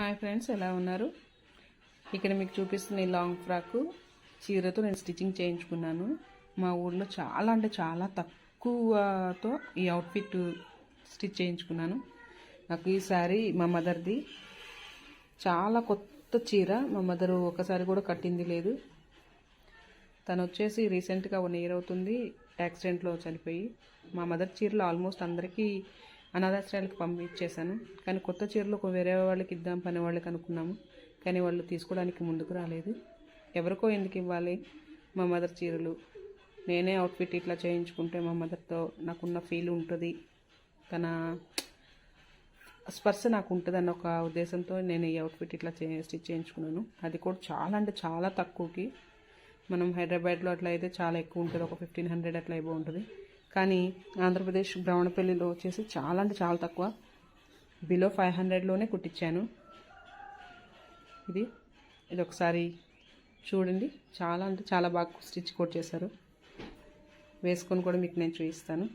Hi friends ఎలా ఉన్నారు? ఇక్కడ మీకు చూపిస్తున్న ఈ లాంగ్ ఫ్రాక్ చీరతో నేను స్టిచ్చింగ్ చేయించుకున్నాను. మా ఊళ్ళో చాలా అంటే చాలా తక్కువతో ఈ అవుట్ఫిట్ స్టిచ్ చేయించుకున్నాను. నాకు ఈ శారీ మా మదర్ది. చాలా కొత్త చీర మా మదరు ఒకసారి కూడా కట్టింది లేదు. తను వచ్చేసి రీసెంట్గా వన్ ఇయర్ అవుతుంది యాక్సిడెంట్లో చనిపోయి. మా మదర్ చీరలు ఆల్మోస్ట్ అందరికీ అనాథాశ్రయాలకు పంపించేశాను. కానీ కొత్త చీరలు ఒక వేరే వాళ్ళకి ఇద్దాం పని వాళ్ళకి అనుకున్నాము. కానీ వాళ్ళు తీసుకోవడానికి ముందుకు రాలేదు. ఎవరికో ఎందుకు ఇవ్వాలి మా మదర్ చీరలు? నేనే అవుట్ఫిట్ ఇట్లా చేయించుకుంటే మా మదర్తో నాకున్న ఫీల్ ఉంటుంది. తన స్పర్శ నాకు ఉంటుంది అన్న ఒక ఉద్దేశంతో నేను ఈ అవుట్ఫిట్ ఇట్లా చే స్టిచ్ చేయించుకున్నాను. అది కూడా చాలా అంటే చాలా తక్కువకి. మనం హైదరాబాద్లో అట్లా అయితే చాలా ఎక్కువ ఉంటుంది. ఒక ఫిఫ్టీన్ హండ్రెడ్ అట్లా అయిపో ఉంటుంది. కానీ ఆంధ్రప్రదేశ్ బ్రహ్మణపల్లిలో వచ్చేసి చాలా అంటే చాలా తక్కువ. బిలో ఫైవ్ హండ్రెడ్లోనే కుట్టించాను. ఇది ఇది ఒకసారి చూడండి. చాలా అంటే చాలా బాగా స్టిచ్ కోట్ చేశారు. వేసుకొని కూడా మీకు నేను చూపిస్తాను.